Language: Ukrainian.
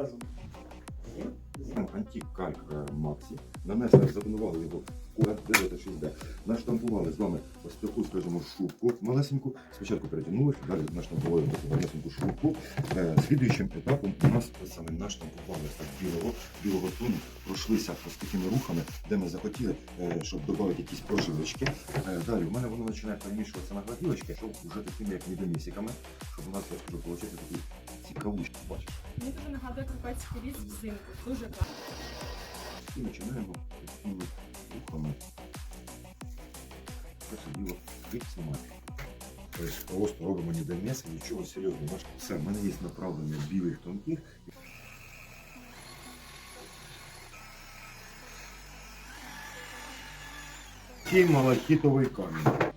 разом. Ну, Антик Кальк е, Максі. Нанесли, забинували його в курат 96D. Наштампували з вами ось таку, скажімо, шубку малесеньку. Спочатку перетягнули, далі наштампували таку малесеньку шубку. Е, Слідуючим етапом у нас саме наштампували так білого, білого тону, пройшлися ось такими рухами, де ми захотіли, е, щоб додати якісь прошивочки. Е, Далі у мене воно починає перемішуватися на гладілочки, щоб вже такими як мідомісиками, щоб у нас я скажу, отримати такі цікавушки, бачиш. Мені дуже нагадує карпатський ліс взимку. Дуже класно. І починаємо такими рухами це все діло відснімати. Тобто просто робимо ніде м'яса, нічого серйозного. Бачите, Все, в мене є направлення білих тонких. Кінь малахітовий камінь.